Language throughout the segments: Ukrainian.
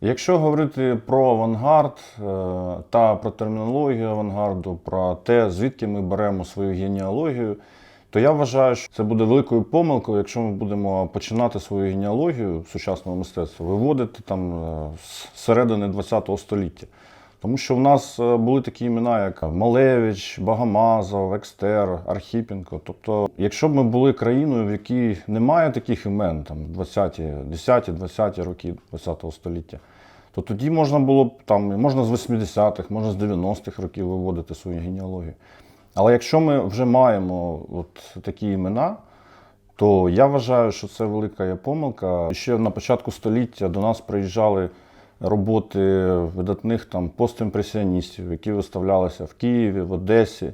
Якщо говорити про авангард е, та про термінологію авангарду, про те, звідки ми беремо свою генеалогію, то я вважаю, що це буде великою помилкою, якщо ми будемо починати свою генеалогію сучасного мистецтва, виводити там е, з середини ХХ століття. Тому що в нас е, були такі імена, як Малевич, Багамазов, Екстер, Архіпенко. Тобто, якщо б ми були країною, в якій немає таких імен, там 20-ті, 10-ті, 20-ті роки ХХ століття, то тоді можна було б там, можна з 80-х, можна з 90-х років виводити свою генеалогію. Але якщо ми вже маємо от такі імена, то я вважаю, що це велика є помилка. Ще на початку століття до нас приїжджали роботи видатних там постімпресіоністів, які виставлялися в Києві, в Одесі.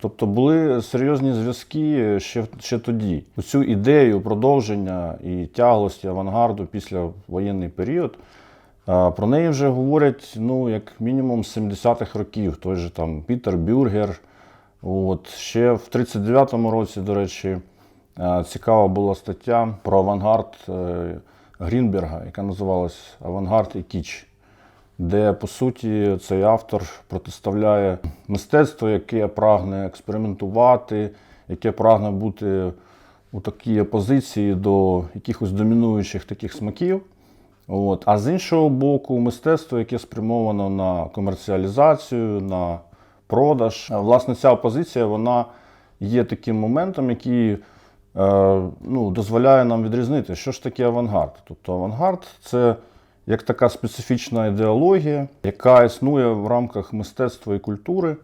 Тобто були серйозні зв'язки ще, ще тоді. Цю ідею продовження і тяглості авангарду після воєнний період. Про неї вже говорять ну, як мінімум з 70-х років. Той же там Пітер Бюргер. От, ще в 39-му році, до речі, цікава була стаття про авангард е, Грінберга, яка називалась Авангард і Кіч, де по суті цей автор протиставляє мистецтво, яке прагне експериментувати, яке прагне бути у такій опозиції до якихось домінуючих таких смаків. От. А з іншого боку, мистецтво, яке спрямовано на комерціалізацію, на продаж. Власне, ця опозиція вона є таким моментом, який ну, дозволяє нам відрізнити, що ж таке авангард. Тобто авангард це як така специфічна ідеологія, яка існує в рамках мистецтва і культури.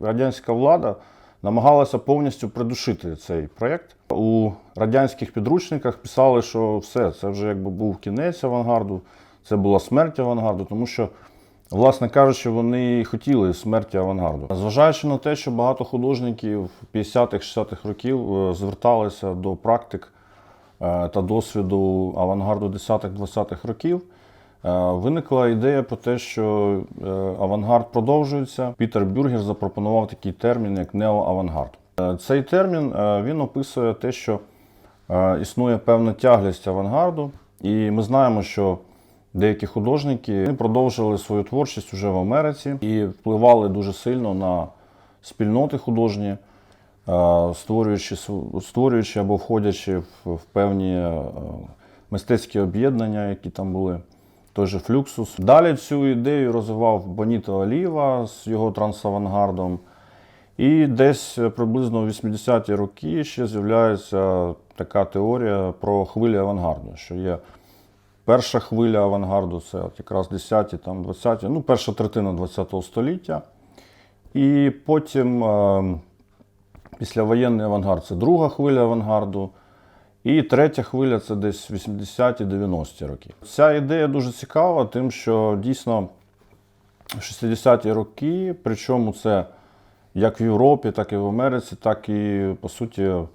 Радянська влада намагалася повністю придушити цей проєкт. У радянських підручниках писали, що все, це вже якби був кінець авангарду, це була смерть авангарду, тому що, власне кажучи, вони хотіли смерті авангарду. Зважаючи на те, що багато художників 50-х-60-х років е, зверталися до практик е, та досвіду авангарду 10-20-х років. Е, Виникла ідея про те, що авангард продовжується. Пітер Бюргер запропонував такий термін, як неоавангард. Цей термін він описує те, що існує певна тяглість авангарду, і ми знаємо, що деякі художники продовжили свою творчість уже в Америці і впливали дуже сильно на спільноти художні, е, створюючи, створюючи або входячи в, в певні е, мистецькі об'єднання, які там були. Той же Флюксус. Далі цю ідею розвивав Боніто Оліва з його трансавангардом. І десь приблизно у 80-ті роки ще з'являється така теорія про хвилі авангарду, що є перша хвиля авангарду, це от якраз 10-ті, там 20-ті, ну, перша третина 20-го століття. І потім е, післявоєнний авангард це друга хвиля авангарду. І третя хвиля це десь 80-ті, 90-ті роки. Ця ідея дуже цікава, тим, що дійсно в 60-ті роки, причому це як в Європі, так і в Америці, так і, по суті, е,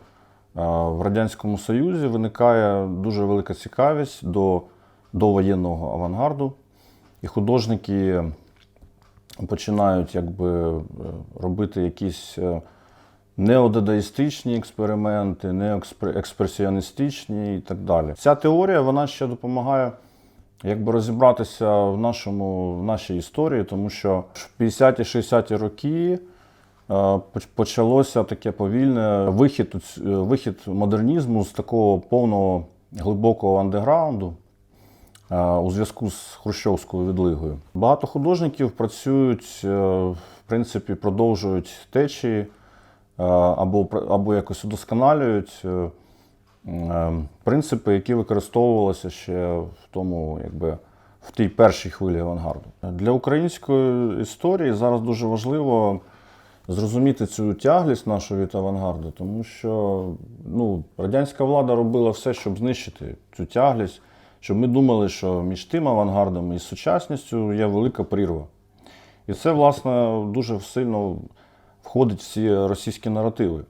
в Радянському Союзі виникає дуже велика цікавість до, до воєнного авангарду. І художники починають якби, е, робити якісь е, неодадаїстичні експерименти, неекспресіоністичні і так далі. Ця теорія вона ще допомагає якби розібратися в, нашому, в нашій історії, тому що в 50-60-ті роки е, почалося таке повільне вихід, вихід модернізму з такого повного глибокого андеграунду у зв'язку з хрущовською відлигою. Багато художників працюють, е, в принципі, продовжують течії е, або, або якось удосконалюють е, е, принципи, які використовувалися ще в тому, якби. В тій першій хвилі авангарду. Для української історії зараз дуже важливо зрозуміти цю тяглість нашу від авангарду, тому що ну, радянська влада робила все, щоб знищити цю тяглість, щоб ми думали, що між тим авангардом і сучасністю є велика прірва. І це, власне, дуже сильно входить в ці російські наративи.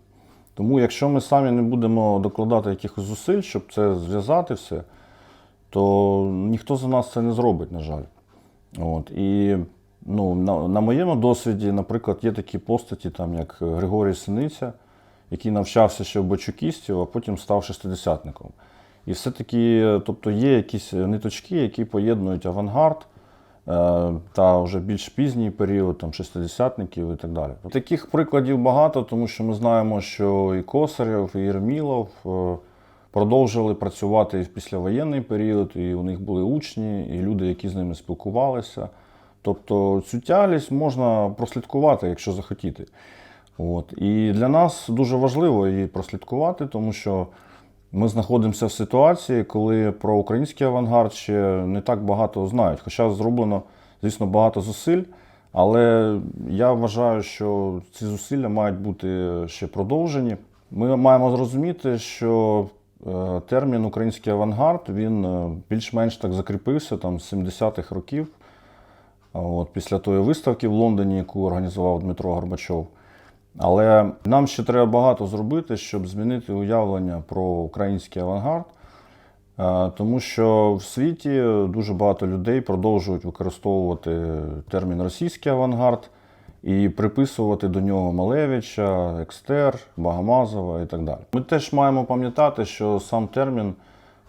Тому, якщо ми самі не будемо докладати якихось зусиль, щоб це зв'язати все, то ніхто за нас це не зробить, на жаль. От. І ну, на, на моєму досвіді, наприклад, є такі постаті, там, як Григорій Синиця, який навчався ще в Бачукістів, а потім став шестидесятником. І все-таки, е, тобто є якісь ниточки, які поєднують авангард е, та вже більш пізній період, там шестидесятників і так далі. Таких прикладів багато, тому що ми знаємо, що і Косарєв, і Єрмілов е, продовжили працювати в післявоєнний період, і у них були учні, і люди, які з ними спілкувалися. Тобто цю тяглість можна прослідкувати, якщо захотіти. От. І для нас дуже важливо її прослідкувати, тому що ми знаходимося в ситуації, коли про український авангард ще не так багато знають. Хоча зроблено, звісно, багато зусиль. Але я вважаю, що ці зусилля мають бути ще продовжені. Ми маємо зрозуміти, що е, термін український авангард він е, більш-менш так закріпився там з 70-х років. От, після тої виставки в Лондоні, яку організував Дмитро Горбачов. Але нам ще треба багато зробити, щоб змінити уявлення про український авангард, Е, тому що в світі дуже багато людей продовжують використовувати термін російський авангард і приписувати до нього Малевича, Екстер, Багамазова і так далі. Ми теж маємо пам'ятати, що сам термін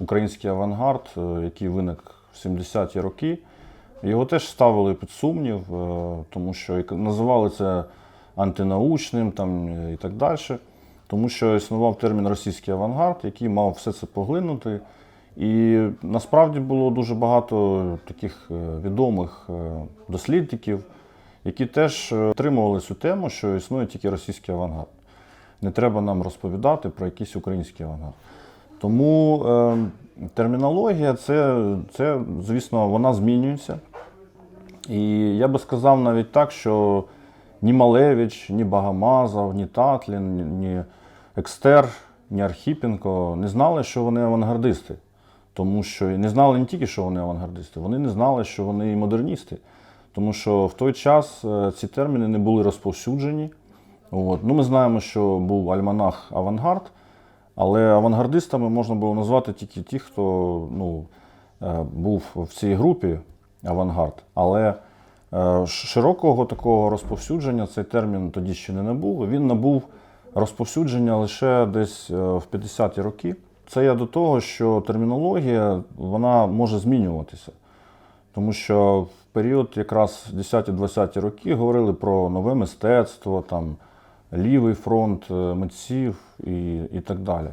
український авангард, е, який виник в 70-ті роки, його теж ставили під сумнів, е, тому що називали це антинаучним там, е, і так далі. Тому що існував термін російський авангард, який мав все це поглинути. І насправді було дуже багато таких е, відомих е, дослідників, які теж отримували цю тему, що існує тільки російський авангард. Не треба нам розповідати про якийсь український авангард. Тому е, термінологія, це, це, звісно, вона змінюється. І я би сказав навіть так, що ні Малевич, ні Багамазов, ні Татлін, ні, Екстер, ні Архіпенко не знали, що вони авангардисти. Тому що не знали не тільки, що вони авангардисти, вони не знали, що вони модерністи. Тому що в той час е, ці терміни не були розповсюджені. От. Ну, ми знаємо, що був альманах Авангард, але авангардистами можна було назвати тільки ті, хто ну, е, був в цій групі авангард. Але широкого такого розповсюдження цей термін тоді ще не набув. Він набув розповсюдження лише десь е, в 50-ті роки. Це я до того, що термінологія вона може змінюватися. Тому що в період якраз 10-20 роки говорили про нове мистецтво, там, лівий фронт е, митців і, і так далі.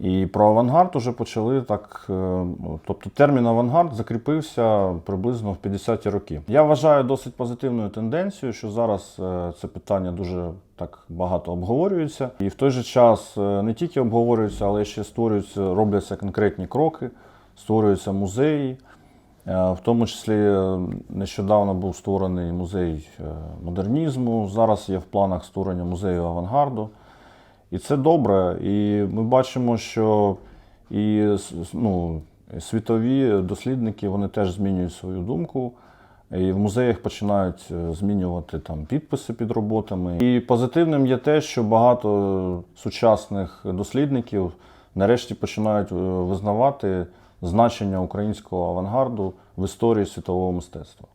І про авангард вже почали так. е, ну, Тобто термін авангард закріпився приблизно в 50-ті роки. Я вважаю досить позитивною тенденцією, що зараз е, це питання дуже так багато обговорюється. І в той же час е, не тільки обговорюється, але ще створюються, робляться конкретні кроки, створюються музеї. В тому числі нещодавно був створений музей модернізму. Зараз є в планах створення музею авангарду. І це добре. І ми бачимо, що і ну, світові дослідники вони теж змінюють свою думку. І в музеях починають е, змінювати там підписи під роботами. І позитивним є те, що багато сучасних дослідників нарешті починають е, визнавати значення українського авангарду в історії світового мистецтва.